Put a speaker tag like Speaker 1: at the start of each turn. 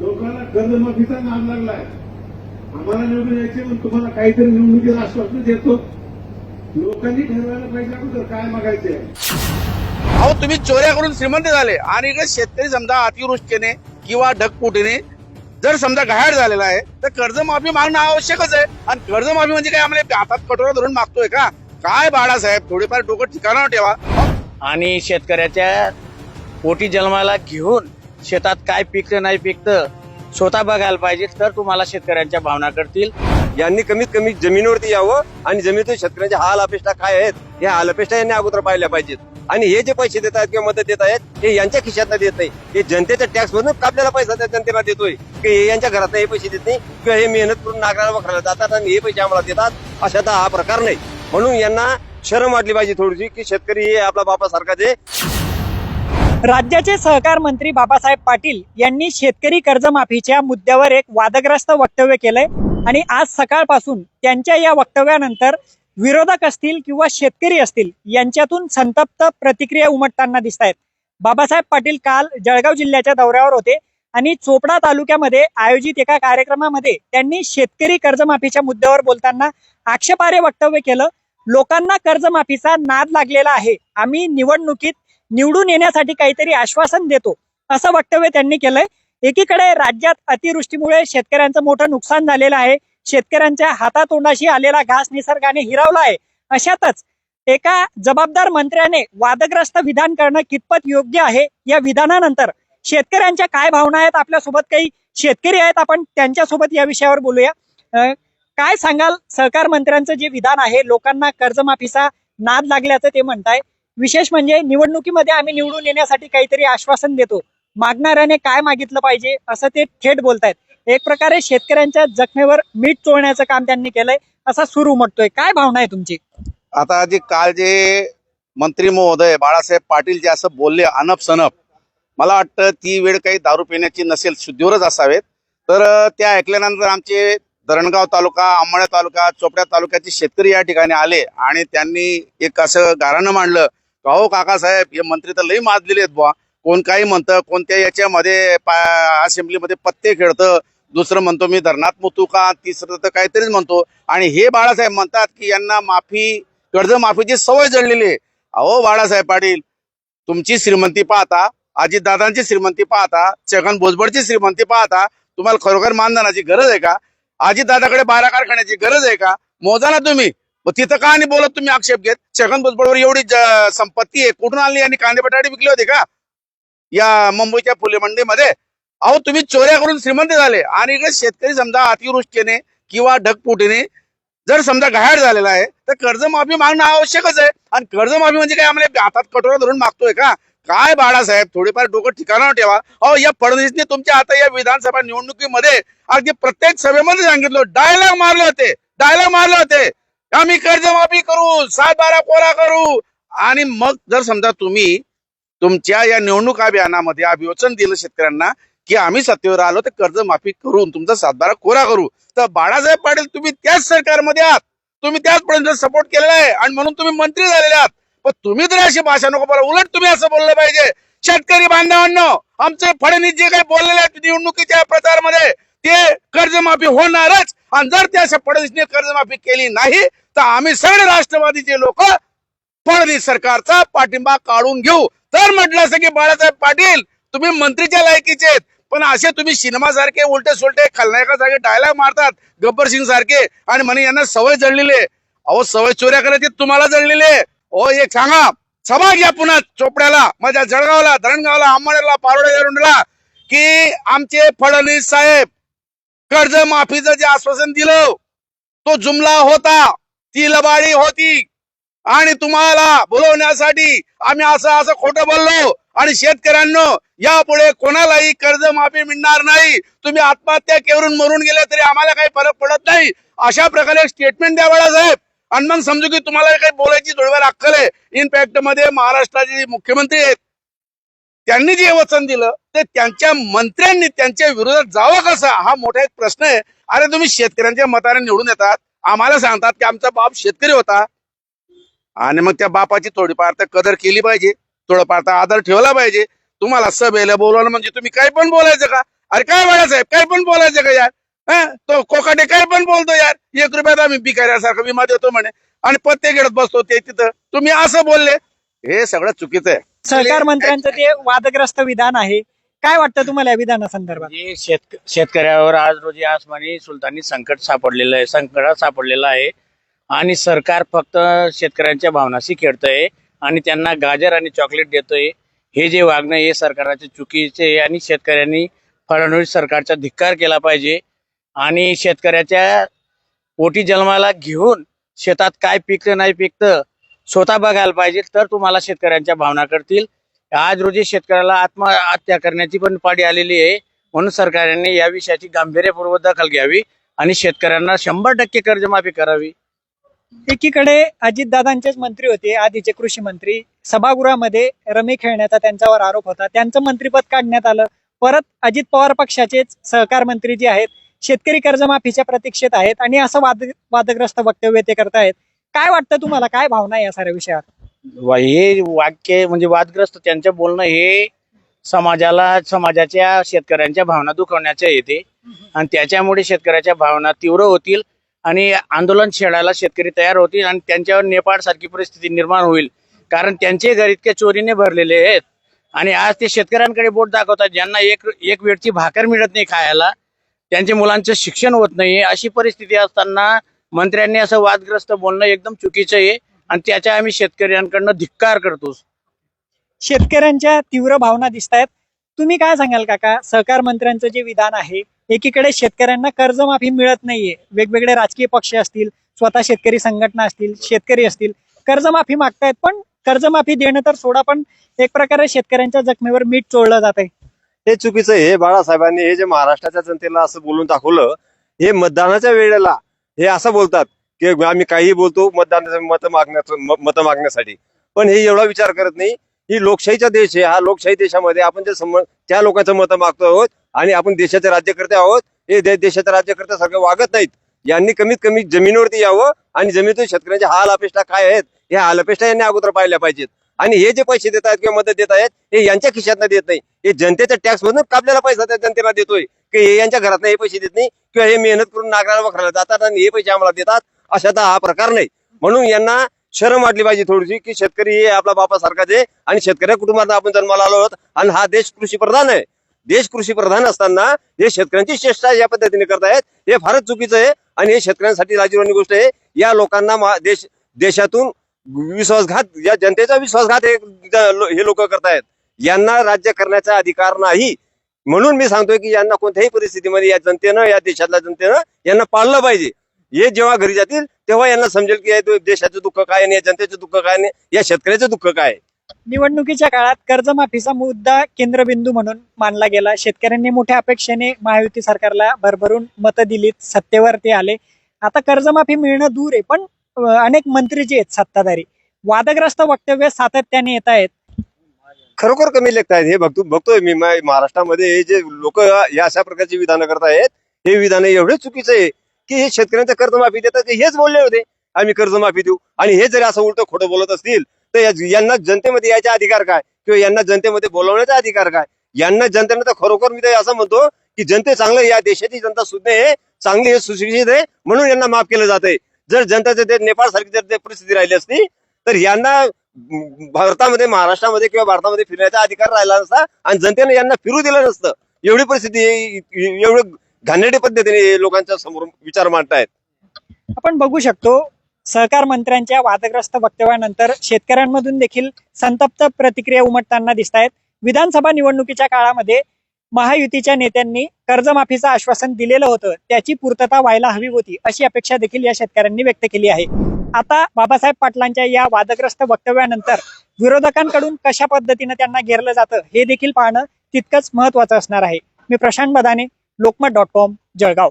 Speaker 1: लोकांना कर्जमाफीचा नाद लागलाय. आम्हाला निवडून यायचे पण तुम्हाला काहीतरी निवडणुकीचं आश्वासन देतो. लोकांनी ठरवायला पाहिजे अगोदर काय मागायचे
Speaker 2: अहो तुम्ही चोऱ्या करून श्रीमंत झाले आणि इकडे शेतकरी समजा अतिवृष्टीने किंवा ढगफुटीने जर समजा घायाळ झालेला आहे तर कर्जमाफी मागणं आवश्यकच आहे. आणि कर्जमाफी म्हणजे काय? आम्हाला हातात कटोरा धरून मागतोय का? काय बाळासाहेब थोडेफार डोकं ठिकाणावर ठेवा.
Speaker 3: आणि शेतकऱ्याच्या पोटी जन्माला घेऊन शेतात काय पिकतं नाही पिकतं स्वतः बघायला पाहिजे तर तुम्हाला शेतकऱ्यांच्या भावना करतील
Speaker 4: यांनी कमीत कमी जमिनीवरती यावं आणि जमिनीतून शेतकऱ्यांच्या हाल अपेक्षा काय आहेत या हाल अपेक्षा यांनी अगोदर पाहिल्या पाहिजेत. आणि हे जे पैसे देत आहेत किंवा मदत देत आहेत हे यांच्या खिशात देत नाही हे जनतेच्या टॅक्स मधून आपल्याला पैसा त्या जनतेला देतोय. की हे यांच्या घरात हे पैसे देत नाही किंवा हे मेहनत करून नागराला वखरायला जातात आणि हे पैसे आम्हाला देतात अशा तर हा प्रकार नाही. म्हणून यांना शरम वाटली पाहिजे थोडीशी की शेतकरी हे आपला बापासारखा जे
Speaker 5: राज्याचे सहकार मंत्री बाबासाहेब पाटील यांनी शेतकरी कर्जमाफीच्या मुद्द्यावर एक वादग्रस्त वक्तव्य केलंय. आणि आज सकाळपासून त्यांच्या या वक्तव्यानंतर विरोधक असतील किंवा शेतकरी असतील यांच्यातून संतप्त प्रतिक्रिया उमटताना दिसत आहेत बाबासाहेब पाटील काल जळगाव जिल्ह्याच्या दौऱ्यावर होते आणि चोपडा तालुक्यामध्ये आयोजित एका कार्यक्रमामध्ये त्यांनी शेतकरी कर्जमाफीच्या मुद्द्यावर बोलताना आक्षेपार्ह वक्तव्य केलं. लोकांना कर्जमाफीचा नाद लागलेला आहे. आम्ही निवडणुकीत निवडून येण्यासाठी काहीतरी आश्वासन देतो असं वक्तव्य त्यांनी केलंय. एकीकडे राज्यात अतिवृष्टीमुळे शेतकऱ्यांचं मोठं नुकसान झालेलं आहे. शेतकऱ्यांच्या हातातोंडाशी आलेला घास निसर्गाने हिरावला आहे. अशातच एका जबाबदार मंत्र्याने वादग्रस्त विधान करणं कितपत योग्य आहे? या विधानानंतर शेतकऱ्यांच्या काय भावना आहेत? आपल्यासोबत काही शेतकरी आहेत. आपण त्यांच्यासोबत या विषयावर बोलूया. अं, काय सांगाल? सहकार मंत्र्यांचं जे विधान आहे लोकांना कर्जमाफीचा नाद लागल्याचं ते म्हणताय. विशेष म्हणजे निवडणुकीमध्ये आम्ही निवडून येण्यासाठी काहीतरी आश्वासन देतो. मागणाऱ्याने काय मागितलं पाहिजे असं ते थेट बोलतायत. एक प्रकारे शेतकऱ्यांच्या जखमेवर मीठ चोळण्याचं काम त्यांनी केलंय असा सूर उमटतोय. काय भावना आहे तुमची?
Speaker 2: आता जे काल जे मंत्री महोदय बाळासाहेब पाटील जे असं बोलले अनप सनप मला वाटतं ती वेळ काही दारू पिण्याची नसेल शुद्धीवरच असावेत. तर त्या ऐकल्यानंतर आमचे धरणगाव तालुका आंबळ्या तालुका चोपड्या तालुक्याचे शेतकरी या ठिकाणी आले आणि त्यांनी एक असं गाराणं मांडलं अहो काकासाहेब हे मंत्री तर लई माजलेले आहेत बुवा. कोण काही म्हणतं कोणत्या याच्यामध्ये असेंब्लीमध्ये पत्ते खेळतं. दुसरं म्हणतो मी धरणात मुतू का? तिसरं तर काहीतरीच म्हणतो. आणि हे बाळासाहेब म्हणतात की यांना माफी कर्जमाफीची सवय जडलेली आहे. अहो बाळासाहेब पाटील तुमची श्रीमंती पाहता अजितदादांची श्रीमंती पाहता छगन भोजबळची श्रीमंती पाहता तुम्हाला खरोखर मानधनाची गरज आहे का? अजितदादाकडे बारा कारखान्याची गरज आहे का? मोजा ना तुम्ही. मग तिथं का नाही बोलत तुम्ही आक्षेप घेत? छगन भुजबळवर एवढी संपत्ती आहे. कुठून आणली? आणि कांदे बटाटे विकले होते का? या मुंबईच्या फुले मंडीमध्ये. अहो तुम्ही चोऱ्या करून श्रीमंत झाले. आणि इकडे शेतकरी समजा अतिवृष्टीने किंवा ढगपुटीने जर समजा घायाळ झालेला आहे तर कर्जमाफी मागणं आवश्यकच आहे. आणि कर्जमाफी म्हणजे काय? आम्हाला हातात कटोरा धरून मागतोय का? काय बाळासाहेब थोडेफार डोकं ठिकाणावर ठेवा. अहो या फडणवीसने तुमच्या आता या विधानसभा निवडणुकीमध्ये अगदी प्रत्येक सभेमध्ये सांगितलं डायलॉग मारले होते. डायलॉग मारले होते. आम्ही कर्जमाफी करू सात बारा कोरा. करू आणि मग जर समजा तुम्ही तुमच्या या निवडणूक अभियानामध्ये अभिवचन दिलं शेतकऱ्यांना की आम्ही सत्तेवर आलो तर कर्जमाफी करून तुमचा सातबारा कोरा करू. तर बाळासाहेब पाटील तुम्ही त्याच सरकारमध्ये आहात. तुम्ही त्याच पर्यंत सपोर्ट केलेला आहे. आणि म्हणून तुम्ही मंत्री झालेले आहात. पण तुम्ही तरी अशी भाषा नको बोला. उलट तुम्ही असं बोललं पाहिजे. शेतकरी बांधवांना आमचे फडणवीस जे काही बोललेले आहेत निवडणुकीच्या प्रचारामध्ये ते कर्जमाफी होणारच. आणि जर त्या फडणवीसने कर्जमाफी केली नाही तर आम्ही सगळे राष्ट्रवादीचे लोक फडणवीस सरकारचा पाठिंबा काढून घेऊ. तर म्हटलं असं की बाळासाहेब पाटील तुम्ही मंत्रीच्या लायकीचे आहेत पण असे तुम्ही सिनेमा सारखे उलटे सुलटे खलनायकासारखे डायलॉग मारतात गब्बर सिंग सारखे. आणि म्हणे यांना सवय जळलेली अहो सवय चोऱ्या करायची तुम्हाला जळलेले ओ एक सांगा सभा घ्या पुन्हा चोपड्याला माझ्या जळगावला धरणगावला आंबाड्याला पारोड्या की आमचे फडणवीस साहेब कर्ज माफीचं जे आश्वासन दिलं तो जुमला होता ती लबाडी होती. आणि तुम्हाला बोलवण्यासाठी आम्ही असं असं खोटं बोललो. आणि शेतकऱ्यांनो यापुढे कोणालाही कर्जमाफी मिळणार नाही. तुम्ही आत्महत्या करून मरून गेले तरी आम्हाला काही फरक पडत नाही. अशा प्रकारे स्टेटमेंट द्या बाळासाहेब. आणि मग समजू की तुम्हाला काही बोलायची थोडीफार अक्कल आहे. इनफॅक्टमध्ये महाराष्ट्राचे मुख्यमंत्री आहेत त्यांनी जे वचन दिलं ते त्यांच्या मंत्र्यांनी त्यांच्या विरोधात जावं कसं? हा मोठा एक प्रश्न आहे. अरे तुम्ही शेतकऱ्यांच्या मताने निवडून येतात. आम्हाला सांगतात की आमचा बाप शेतकरी होता. आणि मग त्या बापाची थोडीफार तर कदर केली पाहिजे. थोडंफार तर आदर ठेवला पाहिजे. तुम्हाला सभेला बोलवलं म्हणजे तुम्ही काही पण बोलायचं का? अरे काय बाळासाहेब काय पण बोलायचं का यार? हा? तो कोकाटे काय पण बोलतो यार? एक रुपयात आम्ही बिकाऱ्यासारखा विमा देतो म्हणे. आणि पत्ते घेत बसतो ते तिथं. तुम्ही असं बोलले. हे सगळं चुकीचं आहे.
Speaker 5: सहकार मंत्र्यांचं ते वादग्रस्त विधान आहे काय वाटतं तुम्हाला या विधानासंदर्भात?
Speaker 3: शेतक शेतकऱ्यावर आज रोजी आसमानी सुलतानी संकट सापडलेलं आहे संकटात सापडलेलं आहे आणि सरकार फक्त शेतकऱ्यांच्या भावनाशी खेळतंय आणि त्यांना गाजर आणि चॉकलेट देतोय हे जे वागणं हे सरकारचे चुकीचे आणि शेतकऱ्यांनी फडणवीस सरकारचा धिक्कार केला पाहिजे आणि शेतकऱ्याच्या पोटी जन्माला घेऊन शेतात काय पिकतं नाही पिकतं स्वतः बघायला पाहिजे तर तुम्हाला शेतकऱ्यांच्या भावना करतील आज रोजी शेतकऱ्याला आत्महत्या करण्याची पण पाडी आलेली आहे. म्हणून सरकारने या विषयाची गांभीर्यपूर्वक दखल घ्यावी आणि शेतकऱ्यांना शंभर टक्के कर्जमाफी करावी.
Speaker 5: एकीकडे अजितदादांचेच मंत्री होते आधीचे कृषी मंत्री. सभागृहामध्ये रमी खेळण्याचा त्यांच्यावर आरोप होता. त्यांचं मंत्रीपद काढण्यात आलं. परत अजित पवार पक्षाचेच सहकार मंत्री जे आहेत शेतकरी कर्जमाफीच्या प्रतीक्षेत आहेत आणि असं वाद वादग्रस्त वक्तव्य ते करतायत. काय वाटतं तुम्हाला? काय भावना आहे या साऱ्या विषयात
Speaker 3: वा- हे वाक्य म्हणजे वादग्रस्त त्यांचं बोलणं हे समाजाला समाजाच्या शेतकऱ्यांच्या भावना दुखवण्याचे येते आणि त्याच्यामुळे शेतकऱ्याच्या भावना तीव्र होतील आणि आंदोलन छेडायला शेतकरी तयार होतील आणि त्यांच्यावर नेपाळ सारखी परिस्थिती निर्माण होईल. कारण त्यांचे घर इतक्या चोरीने भरलेले आहेत. आणि आज ते शेतकऱ्यांकडे बोट दाखवतात ज्यांना एक एक वेळची भाकर मिळत नाही खायला. त्यांच्या मुलांचं शिक्षण होत नाही. अशी परिस्थिती असताना मंत्र्यांनी असं वादग्रस्त बोलणं एकदम चुकीचं आहे आणि त्याच्या आम्ही शेतकऱ्यांकडनं धिक्कार करतो.
Speaker 5: शेतकऱ्यांच्या तीव्र भावना दिसत आहेत तुम्ही काय सांगाल काका? सहकार मंत्र्यांचं जे विधान आहे एकीकडे शेतकऱ्यांना कर्जमाफी मिळत नाहीये. वेगवेगळे राजकीय पक्ष असतील स्वतः शेतकरी संघटना असतील शेतकरी असतील कर्जमाफी मागतायत पण कर्जमाफी देणं तर सोडा पण एक प्रकारे शेतकऱ्यांच्या जखमेवर मीठ चोळलं जात आहे
Speaker 4: हे चुकीचं आहे. हे बाळासाहेबांनी हे जे महाराष्ट्राच्या जनतेला असं बोलून दाखवलं हे मतदानाच्या वेळेला हे असं बोलतात की आम्ही काहीही बोलतो मतदानाचं मत मागण्याचं मत मागण्यासाठी. पण हे एवढा विचार करत नाही. ही लोकशाहीचा देश आहे. हा लोकशाही देशामध्ये आपण जे सम त्या लोकांचं मत मागतो आहोत आणि आपण देशाचे राज्यकर्ते आहोत. हे दे- देशाच्या राज्यकर्त्यासारखं वागत नाहीत. यांनी कमीत कमी जमिनीवरती यावं आणि जमिनीतून शेतकऱ्यांच्या हाल अपेक्षा काय आहेत हे हाल अपेक्षा यांनी अगोदर पाहिल्या पाहिजेत. आणि हे जे पैसे देत आहेत किंवा मदत देत आहेत हे यांच्या खिशातनं देत नाही. हे जनतेच्या टॅक्स मधून कापलेला पैसा त्या जनतेला देतोय. की हे यांच्या घरात हे पैसे देत नाही किंवा हे मेहनत करून नागराला वखरायला जातात आणि हे पैसे आम्हाला देतात अशाचा हा प्रकार नाही. म्हणून यांना शरम वाटली पाहिजे थोडीशी की शेतकरी हे आपला बापासारखाच आहे आणि शेतकऱ्या कुटुंबात आपण जन्माला आलो आहोत आणि हा देश कृषी प्रधान आहे. देश कृषी प्रधान असताना हे शेतकऱ्यांची चेष्टा या पद्धतीने करतायत हे फारच चुकीचं आहे आणि हे शेतकऱ्यांसाठी लाजीवानी गोष्ट आहे. या लोकांना देश देशातून विश्वासघात या जनतेचा विश्वासघात हे हे लोक करतायत. यांना राज्य करण्याचा अधिकार नाही. म्हणून मी सांगतोय की यांना कोणत्याही परिस्थितीमध्ये या जनतेनं या देशातल्या जनतेनं यांना पाळलं पाहिजे. हे जेव्हा घरी जातील तेव्हा यांना समजेल की देशाचं दुःख काय आणि या जनतेचं दुःख काय आणि या शेतकऱ्याचं दुःख काय
Speaker 5: निवडणुकीच्या काळात कर्जमाफीचा मुद्दा केंद्रबिंदू म्हणून मानला गेला. शेतकऱ्यांनी मोठ्या अपेक्षेने महायुती सरकारला भरभरून मतं दिलीत. सत्तेवर ते आले. आता कर्जमाफी मिळणं दूर आहे पण अनेक मंत्री जे आहेत सत्ताधारी वादग्रस्त वक्तव्य सातत्याने येत आहेत.
Speaker 4: खरोखर कमी लेखत आहेत. हे बघतो बघतोय मी. महाराष्ट्रामध्ये हे जे लोक या अशा प्रकारची विधानं आहेत हे विधान एवढे चुकीचं आहे की हे शेतकऱ्यांचं कर्जमाफी देतात हेच बोलले होते. आम्ही कर्जमाफी देऊ. आणि हे जरी असं उलट खोटं बोलत असतील तर यांना जनतेमध्ये यायचा अधिकार काय? किंवा यांना जनतेमध्ये बोलवण्याचा अधिकार काय? यांना जनतेने तर खरोखर मी असं म्हणतो की जनते चांगलं या देशाची जनता सुज्ञ आहे चांगली हे सुशिक्षित आहे म्हणून यांना माफ केलं जातंय. जर जनताचं ते नेपाळ सारखी जर परिस्थिती राहिली असती तर यांना भारतामध्ये महाराष्ट्रामध्ये किंवा भारतामध्ये फिरण्याचा अधिकार राहिला नसता आणि जनतेने यांना फिरू दिलं नसतं. एवढी परिस्थिती एवढं घाणेरडी पद्धतीने लोकांच्या समोर विचार मांडतायत.
Speaker 5: आपण बघू शकतो सहकार मंत्र्यांच्या वादग्रस्त वक्तव्यानंतर शेतकऱ्यांमधून देखील संतप्त प्रतिक्रिया उमटताना दिसत आहेत विधानसभा निवडणुकीच्या काळामध्ये महायुतीच्या नेत्यांनी कर्जमाफीचं आश्वासन दिलेलं होतं त्याची पूर्तता व्हायला हवी होती अशी अपेक्षा देखील या शेतकऱ्यांनी व्यक्त केली आहे. आता बाबासाहेब पाटलांच्या या वादग्रस्त वक्तव्यानंतर विरोधकांकडून कशा पद्धतीनं त्यांना घेरलं जातं हे देखील पाहणं तितकंच महत्वाचं असणार आहे. मी प्रशांत बदाने लोकमत डॉट कॉम जळगाव.